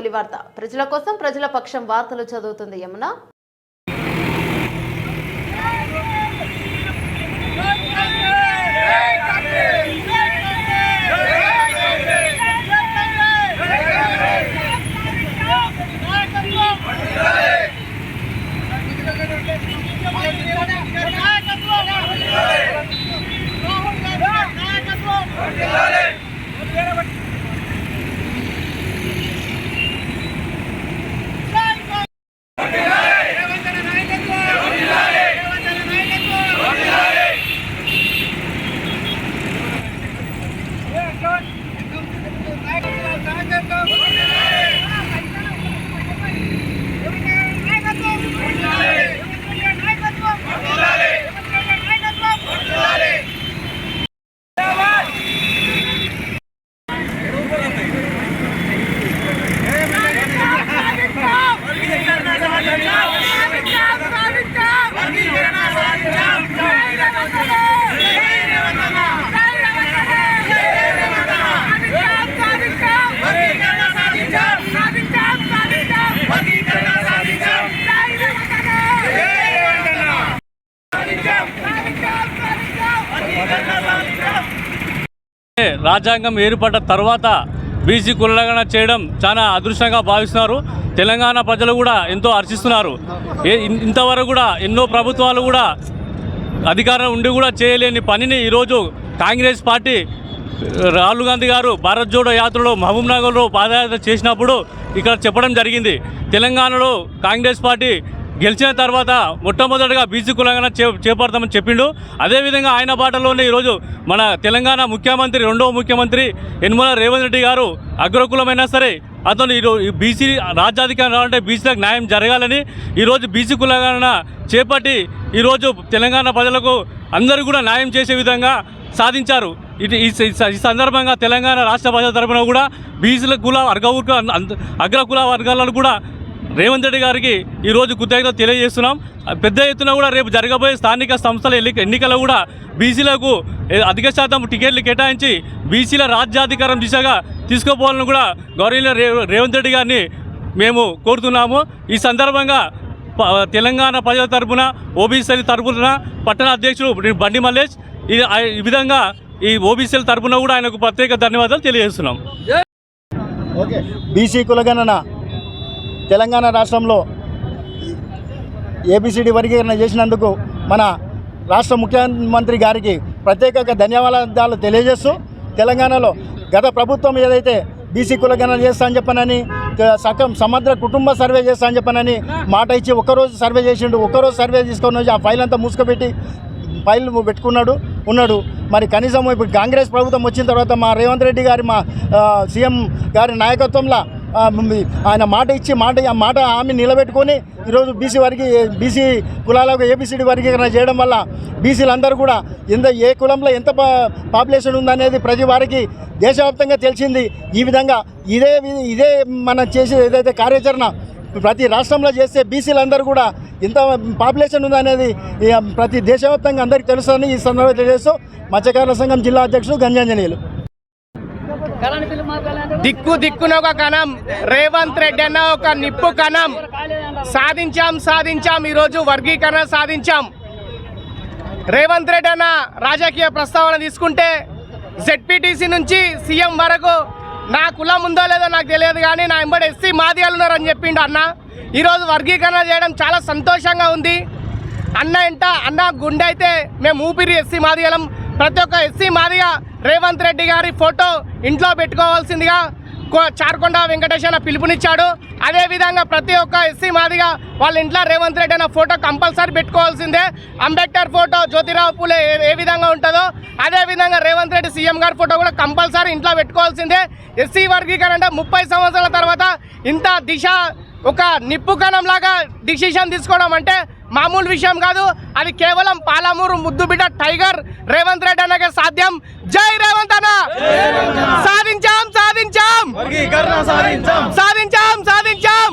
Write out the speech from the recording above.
తొలి వార్త. ప్రజల కోసం ప్రజల పక్షం వార్తలు చదువుతుంది యమున. Tchau. రాజ్యాంగం ఏర్పడ్డ తర్వాత బీసీ కులగణ చేయడం చాలా అదృష్టంగా భావిస్తున్నారు. తెలంగాణ ప్రజలు కూడా ఎంతో హర్షిస్తున్నారు. ఇంతవరకు కూడా ఎన్నో ప్రభుత్వాలు కూడా అధికారం ఉండి కూడా చేయలేని పనిని ఈరోజు కాంగ్రెస్ పార్టీ రాహుల్ గాంధీ గారు భారత్ జోడో యాత్రలో మహబూబ్ నగర్లో పాదయాత్ర చేసినప్పుడు ఇక్కడ చెప్పడం జరిగింది. తెలంగాణలో కాంగ్రెస్ పార్టీ గెలిచిన తర్వాత మొట్టమొదటిగా బీసీ కులంగా చే చేపడతామని చెప్పిండు. అదేవిధంగా ఆయన బాటలోనే ఈరోజు మన తెలంగాణ ముఖ్యమంత్రి రెండవ ముఖ్యమంత్రి యనమల రేవంత్ రెడ్డి గారు అగ్రకులమైనా సరే అతను ఈరోజు బీసీ రాజ్యాధికారం రావాలంటే బీసీలకు న్యాయం జరగాలని ఈరోజు బీసీ కులగణన చేపట్టి ఈరోజు తెలంగాణ ప్రజలకు అందరూ కూడా న్యాయం చేసే విధంగా సాధించారు. ఇది ఈ సందర్భంగా తెలంగాణ రాష్ట్ర ప్రజల తరఫున కూడా బీసీల కుల వర్గ అగ్ర కుల వర్గాలను కూడా రేవంత్ రెడ్డి గారికి ఈరోజు కృతజ్ఞత తెలియజేస్తున్నాం. పెద్ద ఎత్తున కూడా రేపు జరగబోయే స్థానిక సంస్థల ఎన్నికల్లో కూడా బీసీలకు అధిక శాతం టికెట్లు కేటాయించి బీసీల రాజ్యాధికారం దిశగా తీసుకుపోవాలని కూడా గౌరవ రేవంత్ రెడ్డి గారిని మేము కోరుతున్నాము. ఈ సందర్భంగా ప- తెలంగాణ ప్రజల తరఫున ఓబీసీల తరఫున పట్టణ అధ్యక్షుడు బండి మల్లేష్ ఈ ఈ విధంగా ఈ ఓబీసీల తరఫున కూడా ఆయనకు ప్రత్యేక ధన్యవాదాలు తెలియజేస్తున్నాం. బీసీ కులగణన తెలంగాణ రాష్ట్రంలో ఏబిసిడి వర్గీకరణ చేసినందుకు మన రాష్ట్ర ముఖ్యమంత్రి గారికి ప్రత్యేకంగా ధన్యవాదాలు తెలియజేస్తూ తెలంగాణలో గత ప్రభుత్వం ఏదైతే బీసీ కులగణన చేస్తా అని చెప్పనని సగం సమగ్ర కుటుంబ సర్వే చేస్తా అని చెప్పనని మాట ఇచ్చి ఒక్కరోజు సర్వే చేసిండు. ఒక్కరోజు సర్వే తీసుకొని వచ్చి ఆ ఫైల్ అంతా మూసుకుపెట్టి ఫైల్ పెట్టుకున్నాడు ఉన్నాడు. మరి కనీసం ఇప్పుడు కాంగ్రెస్ ప్రభుత్వం వచ్చిన తర్వాత మా రేవంత్ రెడ్డి గారి మా సీఎం గారి నాయకత్వంలో ఆయన మాట ఇచ్చి మాట ఆ మాట హామీ నిలబెట్టుకొని ఈరోజు బీసీ వారికి బీసీ కులాలకు ఏబిసిడి వర్గీకరణ చేయడం వల్ల బీసీలందరూ కూడా ఎంత ఏ కులంలో ఎంత పాపులేషన్ ఉందనేది ప్రతి వారికి దేశవ్యాప్తంగా తెలిసింది. ఈ విధంగా ఇదే ఇదే మనం చేసే ఏదైతే కార్యాచరణ ప్రతి రాష్ట్రంలో చేస్తే బీసీలందరూ కూడా ఇంత పాపులేషన్ ఉందనేది ప్రతి దేశవ్యాప్తంగా అందరికీ తెలుస్తుందని ఈ సందర్భంగా తెలియజేస్తూ మత్స్యకారుల సంఘం జిల్లా అధ్యక్షుడు గంజాంజనీయులు. దిక్కు దిక్కున ఒక కణం. రేవంత్ రెడ్డి అన్న ఒక నిప్పు కణం. సాధించాం సాధించాం ఈరోజు వర్గీకరణ సాధించాం. రేవంత్ రెడ్డి అన్న రాజకీయ ప్రస్తావన తీసుకుంటే జెడ్పీటీసీ నుంచి సీఎం వరకు నా కులం ఉందో లేదో నాకు తెలియదు కానీ నా ఎంబడి ఎస్సీ మాదియాలు ఉన్నారని చెప్పిండు అన్న. ఈరోజు వర్గీకరణ చేయడం చాలా సంతోషంగా ఉంది. అన్న ఎంట అన్న గుండె అయితే మేము ఊపిరి ఎస్సీ మాదిగలం ప్రతి ఒక్క ఎస్సీ మాదిగా రేవంత్ రెడ్డి గారి ఫోటో ఇంట్లో పెట్టుకోవాల్సిందిగా చార్కొండ వెంకటేష్ అన్న పిలుపునిచ్చాడు అదేవిధంగా ప్రతి ఒక్క ఎస్సీ మాదిగా వాళ్ళ ఇంట్లో రేవంత్ రెడ్డి అన్న ఫోటో కంపల్సరీ పెట్టుకోవాల్సిందే. అంబేద్కర్ ఫోటో జ్యోతిరావు పూలే ఏ- ఏ విధంగా ఉంటుందో అదే విధంగా రేవంత్ రెడ్డి సీఎం గారి ఫోటో కూడా కంపల్సరీ ఇంట్లో పెట్టుకోవాల్సిందే. ఎస్సీ వర్గీకరణ అంటే ముప్పై సంవత్సరాల తర్వాత ఇంత దిశ ఒక నిప్పు కణంలాగా డిసిషన్ తీసుకోవడం అంటే మామూలు విషయం కాదు. అది కేవలం పాలమూరు ముద్దు బిడ్డ టైగర్ రేవంత్ రెడ్డి అన్నకే సాధ్యం. జై రేవంత్ అన్న! సాధించాం సాధించాం! సాధించాం. సాధించాం.